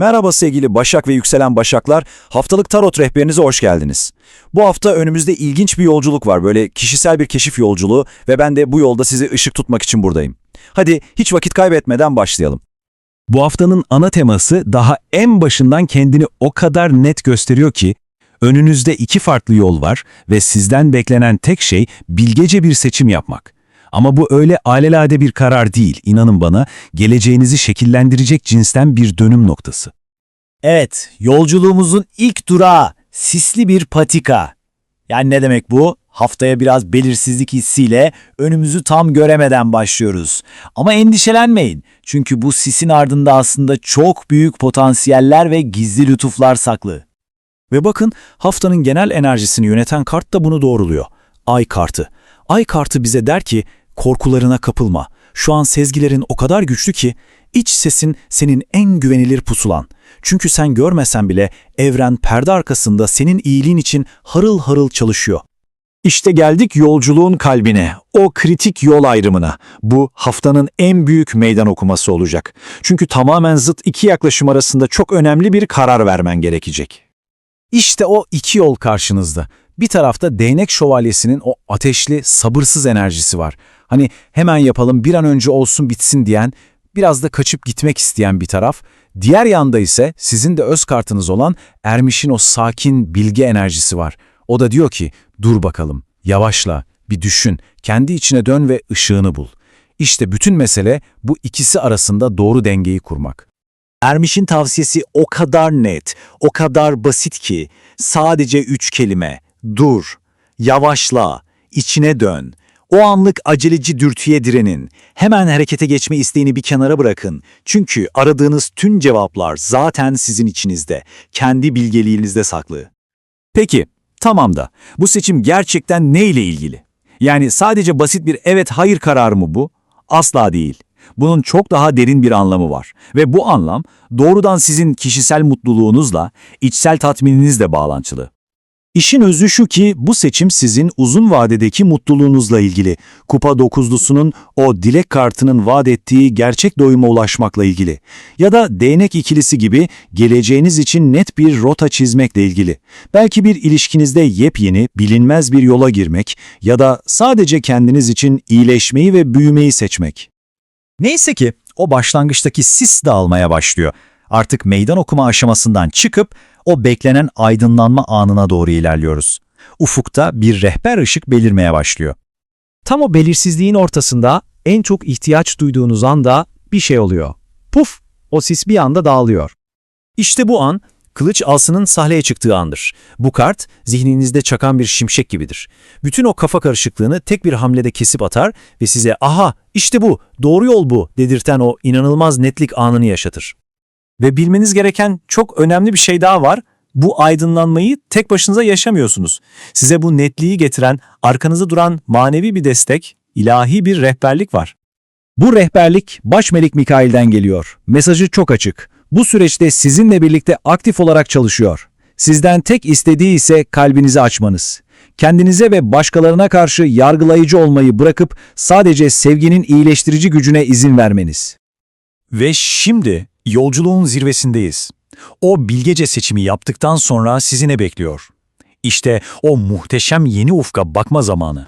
Merhaba sevgili Başak ve yükselen Başaklar. Haftalık Tarot rehberinize hoş geldiniz. Bu hafta önümüzde ilginç bir yolculuk var. Böyle kişisel bir keşif yolculuğu ve ben de bu yolda sizi ışık tutmak için buradayım. Hadi hiç vakit kaybetmeden başlayalım. Bu haftanın ana teması daha en başından kendini o kadar net gösteriyor ki, önünüzde iki farklı yol var ve sizden beklenen tek şey bilgece bir seçim yapmak. Ama bu öyle alelade bir karar değil, inanın bana, geleceğinizi şekillendirecek cinsten bir dönüm noktası. Evet, yolculuğumuzun ilk durağı sisli bir patika. Yani ne demek bu? Haftaya biraz belirsizlik hissiyle önümüzü tam göremeden başlıyoruz. Ama endişelenmeyin. Çünkü bu sisin ardında aslında çok büyük potansiyeller ve gizli lütuflar saklı. Ve bakın haftanın genel enerjisini yöneten kart da bunu doğruluyor. Ay kartı. Ay kartı bize der ki korkularına kapılma. Şu an sezgilerin o kadar güçlü ki iç sesin senin en güvenilir pusulan. Çünkü sen görmesen bile evren perde arkasında senin iyiliğin için harıl harıl çalışıyor. İşte geldik yolculuğun kalbine, o kritik yol ayrımına. Bu haftanın en büyük meydan okuması olacak. Çünkü tamamen zıt iki yaklaşım arasında çok önemli bir karar vermen gerekecek. İşte o iki yol karşınızda. Bir tarafta değnek şövalyesinin o ateşli, sabırsız enerjisi var. Hani hemen yapalım, bir an önce olsun bitsin diyen, biraz da kaçıp gitmek isteyen bir taraf. Diğer yanda ise sizin de öz kartınız olan Ermiş'in o sakin, bilge enerjisi var. O da diyor ki, dur bakalım, yavaşla, bir düşün, kendi içine dön ve ışığını bul. İşte bütün mesele bu ikisi arasında doğru dengeyi kurmak. Ermiş'in tavsiyesi o kadar net, o kadar basit ki sadece üç kelime. Dur, yavaşla, içine dön. O anlık aceleci dürtüye direnin. Hemen harekete geçme isteğini bir kenara bırakın. Çünkü aradığınız tüm cevaplar zaten sizin içinizde, kendi bilgeliğinizde saklı. Peki, tamam da bu seçim gerçekten ne ile ilgili? Yani sadece basit bir evet hayır kararı mı bu? Asla değil. Bunun çok daha derin bir anlamı var ve bu anlam doğrudan sizin kişisel mutluluğunuzla, içsel tatmininizle bağlantılı. İşin özü şu ki bu seçim sizin uzun vadedeki mutluluğunuzla ilgili. Kupa dokuzlusunun o dilek kartının vaat ettiği gerçek doyuma ulaşmakla ilgili. Ya da değnek ikilisi gibi geleceğiniz için net bir rota çizmekle ilgili. Belki bir ilişkinizde yepyeni, bilinmez bir yola girmek ya da sadece kendiniz için iyileşmeyi ve büyümeyi seçmek. Neyse ki o başlangıçtaki sis dağılmaya başlıyor. Artık meydan okuma aşamasından çıkıp o beklenen aydınlanma anına doğru ilerliyoruz. Ufukta bir rehber ışık belirmeye başlıyor. Tam o belirsizliğin ortasında en çok ihtiyaç duyduğunuz anda bir şey oluyor. Puf! O sis bir anda dağılıyor. İşte bu an kılıç alsının sahneye çıktığı andır. Bu kart zihninizde çakan bir şimşek gibidir. Bütün o kafa karışıklığını tek bir hamlede kesip atar ve size aha işte bu, doğru yol bu dedirten o inanılmaz netlik anını yaşatır. Ve bilmeniz gereken çok önemli bir şey daha var. Bu aydınlanmayı tek başınıza yaşamıyorsunuz. Size bu netliği getiren, arkanızda duran manevi bir destek, ilahi bir rehberlik var. Bu rehberlik baş melek Mikail'den geliyor. Mesajı çok açık. Bu süreçte sizinle birlikte aktif olarak çalışıyor. Sizden tek istediği ise kalbinizi açmanız. Kendinize ve başkalarına karşı yargılayıcı olmayı bırakıp sadece sevginin iyileştirici gücüne izin vermeniz. Ve şimdi yolculuğun zirvesindeyiz. O bilgece seçimi yaptıktan sonra sizi ne bekliyor? İşte o muhteşem yeni ufka bakma zamanı.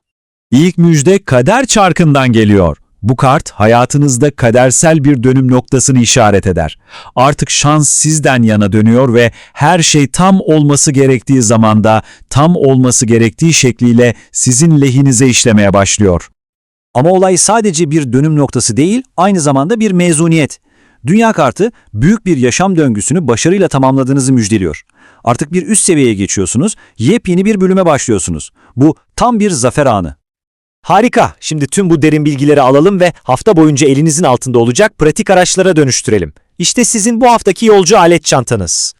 İlk müjde kader çarkından geliyor. Bu kart hayatınızda kadersel bir dönüm noktasını işaret eder. Artık şans sizden yana dönüyor ve her şey tam olması gerektiği zamanda, tam olması gerektiği şekliyle sizin lehinize işlemeye başlıyor. Ama olay sadece bir dönüm noktası değil, aynı zamanda bir mezuniyet. Dünya kartı büyük bir yaşam döngüsünü başarıyla tamamladığınızı müjdeliyor. Artık bir üst seviyeye geçiyorsunuz, yepyeni bir bölüme başlıyorsunuz. Bu tam bir zafer anı. Harika. Şimdi tüm bu derin bilgileri alalım ve hafta boyunca elinizin altında olacak pratik araçlara dönüştürelim. İşte sizin bu haftaki yolcu alet çantanız.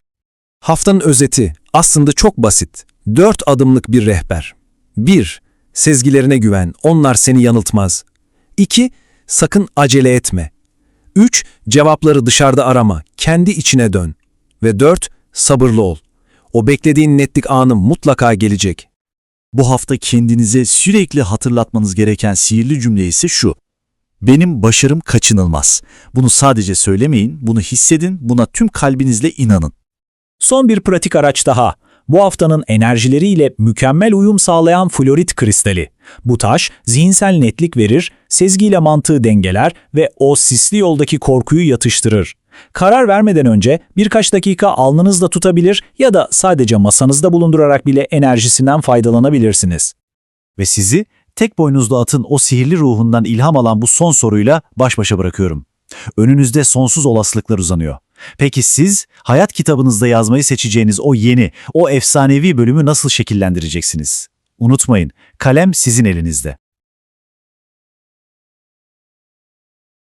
Haftanın özeti aslında çok basit. Dört adımlık bir rehber. 1. Sezgilerine güven, onlar seni yanıltmaz. 2. Sakın acele etme. 3. Cevapları dışarıda arama, kendi içine dön. Ve 4. Sabırlı ol. O beklediğin netlik anı mutlaka gelecek. Bu hafta kendinize sürekli hatırlatmanız gereken sihirli cümle ise şu. Benim başarım kaçınılmaz. Bunu sadece söylemeyin, bunu hissedin, buna tüm kalbinizle inanın. Son bir pratik araç daha. Bu haftanın enerjileriyle mükemmel uyum sağlayan florit kristali. Bu taş zihinsel netlik verir, sezgiyle mantığı dengeler ve o sisli yoldaki korkuyu yatıştırır. Karar vermeden önce birkaç dakika alnınızda tutabilir ya da sadece masanızda bulundurarak bile enerjisinden faydalanabilirsiniz. Ve sizi tek boynuzlu atın o sihirli ruhundan ilham alan bu son soruyla baş başa bırakıyorum. Önünüzde sonsuz olasılıklar uzanıyor. Peki siz hayat kitabınızda yazmayı seçeceğiniz o yeni, o efsanevi bölümü nasıl şekillendireceksiniz? Unutmayın, kalem sizin elinizde.